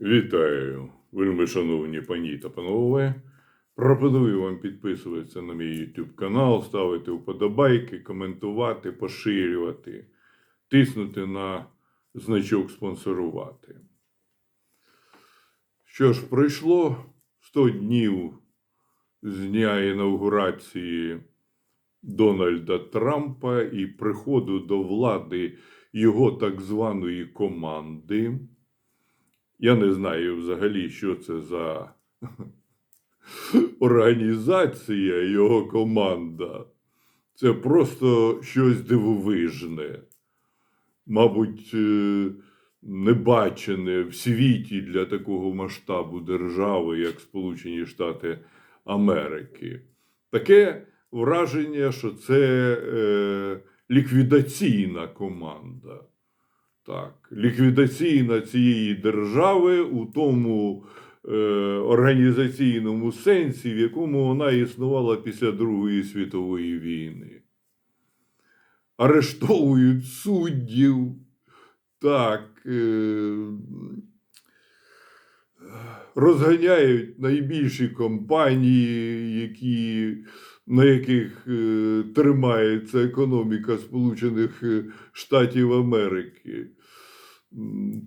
Вітаю, вельми шановні пані та панове. Пропоную вам підписуватися на мій YouTube канал, ставити вподобайки, коментувати, поширювати, тиснути на значок спонсорувати. Що ж, пройшло 100 днів з дня інаугурації Дональда Трампа і приходу до влади його так званої команди. Я не знаю взагалі, що це за організація, його команда. Це просто щось дивовижне. Мабуть, е, небачене в світі для такого масштабу держави, як Сполучені Штати Америки. Таке враження, що це е, ліквідаційна команда. Так, ліквідаційна цієї держави у тому е, організаційному сенсі, в якому вона існувала після Другої світової війни. Арештовують суддів. Так. Е, розганяють найбільші компанії, які, на яких е, тримається економіка Сполучених Штатів Америки.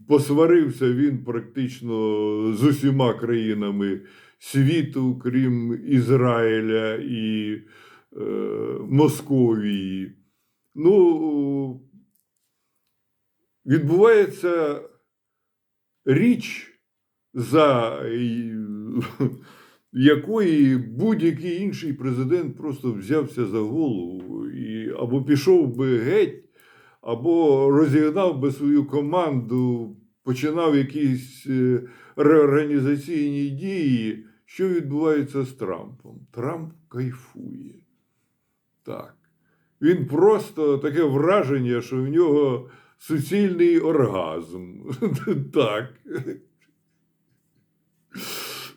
Посварився він практично з усіма країнами світу, крім Ізраїля і е, Московії. Ну, відбувається річ, за якої будь-який інший президент просто взявся за голову і або пішов би геть, або розігнав би свою команду, починав якісь е, реорганізаційні дії. Що відбувається з Трампом? Трамп кайфує. Так. Він просто таке враження, що в нього суцільний оргазм. Так.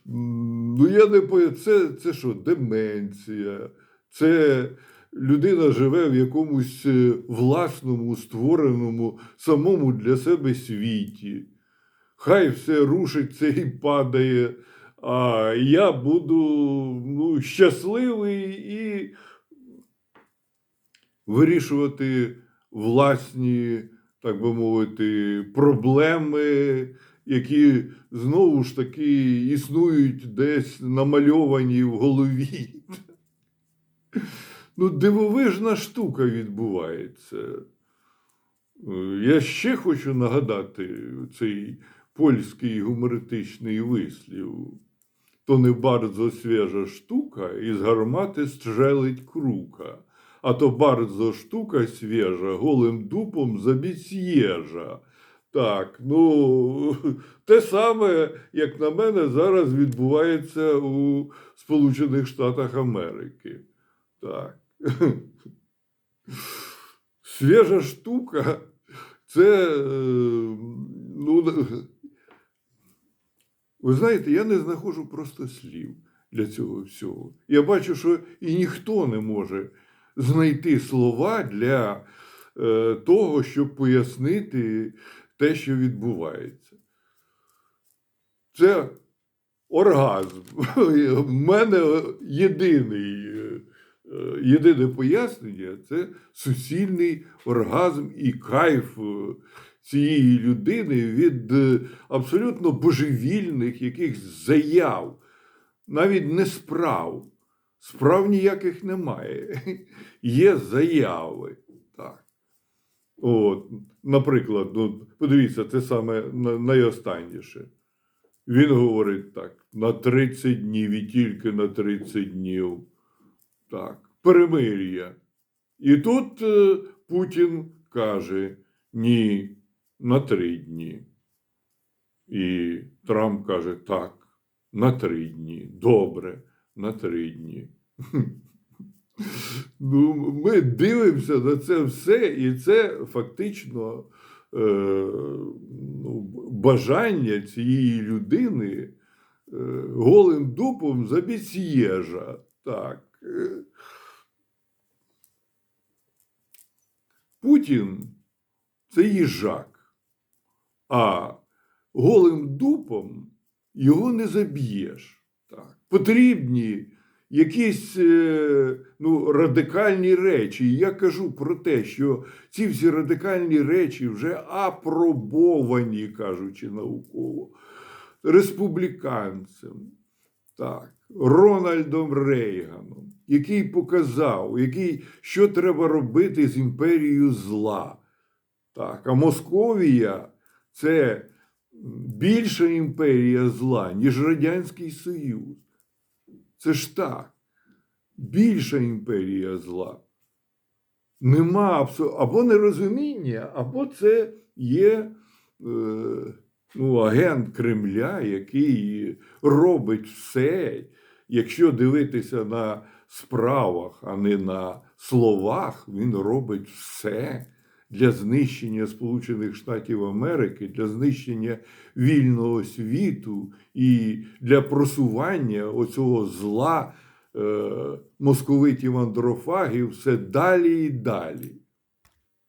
Ну, я не пою, це, це що, деменція, це людина живе в якомусь е, власному, створеному самому для себе світі. Хай все рушиться і падає, а я буду ну, щасливий і вирішувати власні, так би мовити, проблеми, які знову ж таки існують десь намальовані в голові. Ну, дивовижна штука відбувається. Е, Я ще хочу нагадати цей польський гумористичний вислів. То не bardzo свіжа штука, із гармати стрелить крука, а то bardzo штука свіжа, голим дупом забіть єжа. Так, ну те саме, як на мене, зараз відбувається у Сполучених Штатах Америки. Так. Свіжа штука це, е, ну, ви знаєте, я не знаходжу просто слів для цього всього. Я бачу, що і ніхто не може знайти слова для е, того, щоб пояснити те, що відбувається. Це оргазм. У мене єдиний, е, єдине пояснення це суцільний оргазм і кайф е, цієї людини від е, абсолютно божевільних якихось заяв, навіть не справ. Справ ніяких немає. Є заяви. Так. От, наприклад, ну, подивіться, це саме найостанніше. Він говорить так: на 30 днів і тільки на 30 днів. Так, перемир'я. І тут е, Путін каже: ні, на три дні. І Трамп каже: так, на три дні. Добре, на три дні. Ну, ми дивимося на це все, і це фактично е, ну, бажання цієї людини е, голим дупом забіть єжа. Так. Путін це їжак, а голим дупом його не заб'єш. Так. Потрібні якісь е, ну, радикальні речі. І я кажу про те, що ці всі радикальні речі вже апробовані, кажучи науково, республіканцем, так, Рональдом Рейганом, який показав, який, що треба робити з імперією зла. Так, а Московія це більша імперія зла, ніж Радянський Союз. Це ж так. Більша імперія зла. Нема або нерозуміння, або це є е, ну, агент Кремля, який робить все, якщо дивитися на справах, а не на словах, він робить все для знищення Сполучених Штатів Америки, для знищення вільного світу і для просування оцього зла е, московитів андрофагів все далі і далі.